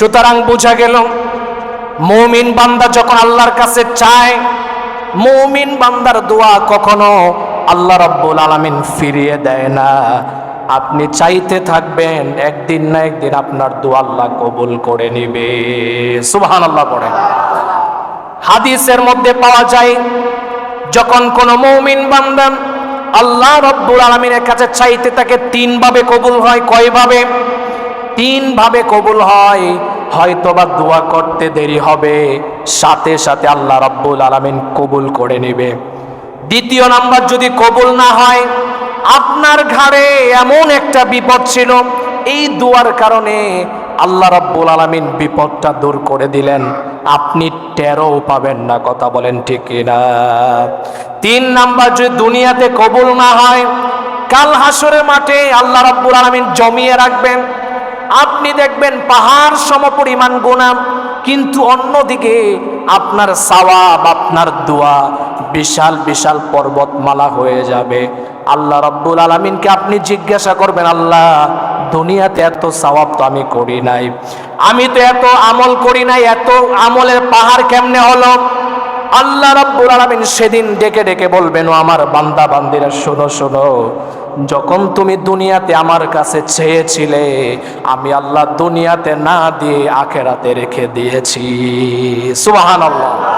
সুতরাং বোঝা গেল, মৌমিন বান্দা যখন আল্লাহর কাছে চায়, মৌমিন বান্দার দোয়া কখনো আল্লাহ রব্বুল আলামিন ফিরিয়ে দেয় না। আপনি চাইতে থাকবেন, একদিন না একদিন আপনার দোয়া আল্লাহ কবুল করে নিবে। সুবহান আল্লাহ পড়েন। হাদিসের মধ্যে পাওয়া যায়, যখন কোনো মৌমিন বান্দান আল্লাহ রব্বুল আলমিনের কাছে চাইতে তাকে তিনভাবে কবুল হয়। কয়ভাবে? তিনভাবে কবুল হয়। হয়তোবা দোয়া করতে দেরি হবে, সাথে সাথে আল্লাহ রব্বুল আলমিন কবুল করে নেবে। দ্বিতীয় নাম্বার, যদি কবুল না হয়, আপনার ঘাড়ে এমন একটা বিপদ ছিল, এই দুয়ার কারণে আল্লাহ রাব্বুল আলামিন বিপদটা দূর করে দিলেন। আপনি টেরও পাবেন না, কথা বলেন ঠিক না তিন নাম্বার, যদি দুনিয়াতে কবুল না হয়, কাল হাসরের মাঠে আল্লাহ রাব্বুল আলামিন জমিয়ে রাখবেন আপনি দেখবেন পাহাড় সমপরিমাণ গুণাম কিন্তু অন্যদিকে আপনার সাওয়াব, আপনার দোয়া বিশাল বিশাল পর্বতমালা হয়ে যাবে। আল্লাহ রব্বুল আলমিনকে আপনি জিজ্ঞাসা করবেন, আল্লাহ, দুনিয়াতে এত সওয়াব তো আমি করি নাই। আমি তো এত আমল করি নাই, এত আমলের পাহাড় কেমনে হলো? আল্লাহ রাব্বুল আলামিন সেদিন ডেকে ডেকে বলবেন, ও আমার বান্দা, বান্দিরা শোনো শোনো যখন তুমি দুনিয়াতে আমার কাছে চেয়েছিলে, আমি আল্লাহ দুনিয়াতে না দিয়ে আখেরাতে রেখে দিয়েছি। সুবহানাল্লাহ।